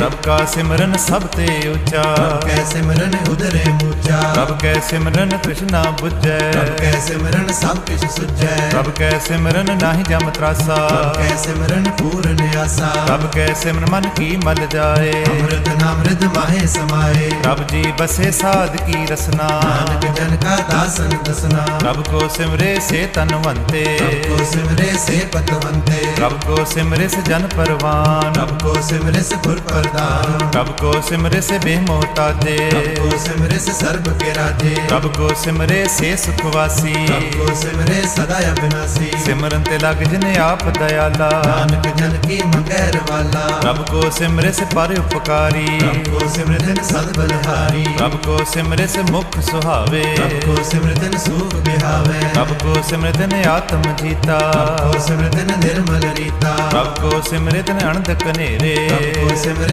ਸਭ ਕਾ ਸਿਮਰਨ ਸਭ ਤੇ ਉੱਚਾ। ਕੈ ਸਿਮਰਨ ਉਦਰੇ ਮੂਚਾ ਰਬ ਕੈ ਸਿਮਰਨ ਤ੍ਰਿਸ਼ਨਾ 부ਜੈ ਰਬ ਕੈ ਸਿਮਰਨ ਸਭ ਕਿਛ ਸੁਝੈ। ਰਬ ਕੈ ਸਿਮਰਨ ਨਾਹੀ ਜਮ ਤਰਾਸਾ। ਕੈ ਸਿਮਰਨ ਪੂਰਨ ਆਸਾ। ਰਬ ਕੈ ਸਿਮਰਨ ਮਨ ਕੀ ਮਲ ਜਾਏ। ਅੰਮ੍ਰਿਤ ਨਾਮ੍ਰਿਤ ਮਾਹੇ ਸਮਾਏ। ਰਬ ਜੀ ਬਸੇ ਸਾਧ ਕੀ ਰਸਨਾ। ਨਾਨਕ ਜਨ ਕਾ ਦਾਸਨ ਦਸਨਾ। ਰਬ ਕੋ ਸਿਮਰੇ ਸੇ ਤਨਵੰਤੇ ਰਬ ਕੋ ਸਿਮਰੇ ਸੇ ਪਤਵੰਤੇ ਰਬ ਕੋ ਸਿਮਰੇ ਸੇ ਜਨ ਪਰਵਾਨ। ਰਬ ਕੋ ਸਿਮਰੇ ਸੇ ਪੁਰ ਪ੍ਰਦਾਨ ਰਬ ਕੋ ਸਿਮਰੇ ਸੇ ਬੇਮੋਤਾਜੇ ਰਬ ਕੋ ਸਿਮਰੇ ਸੇ ਸਰਬ ਕੇ ਰਾਜੇ ਰਬ ਕੋ ਸਿਮਰੇ ਸੇ ਸੁਖ ਵਾਸੀ ਰਬ ਕੋ ਸਿਮਰੇ ਸਦਾ ਅਬਿਨਾਸੀ ਸਿਮਰਨ ਤੇ ਲਗ ਜਿਨ ਆਪ ਦਇਆਲਾ ਨਾਨਕ ਜਨ ਕੀ ਮੰਗੈਰ ਵਾਲਾ ਰਬ ਕੋ ਸਿਮਰੇ ਸੇ ਪਰ ਉਪਕਾਰੀ ਰਬ ਕੋ ਸਿਮਰਤਨ ਸਦ ਬਲਹਾਰੀ ਰਬ ਕੋ ਸਿਮਰੇ ਸੇ ਮੁਖ ਸੁਹਾਵੇ ਰਬ ਕੋ ਸਿਮਰਤਨ ਸੂਖ ਬਿਹਾਵੇ ਰਬ ਕੋ ਸਿਮਰਤਨ ਆਤਮ ਜੀਤਾ ਰਬ ਕੋ ਸਿਮਰਤਨ ਨਿਰਮਲ ਰੀਤਾ ਰਬ ਕੋ ਸਿਮਰਤਨ ਅਣਦ ਕਨੇਰੇ ਰਬ ਕੋ ਸਿਮਰ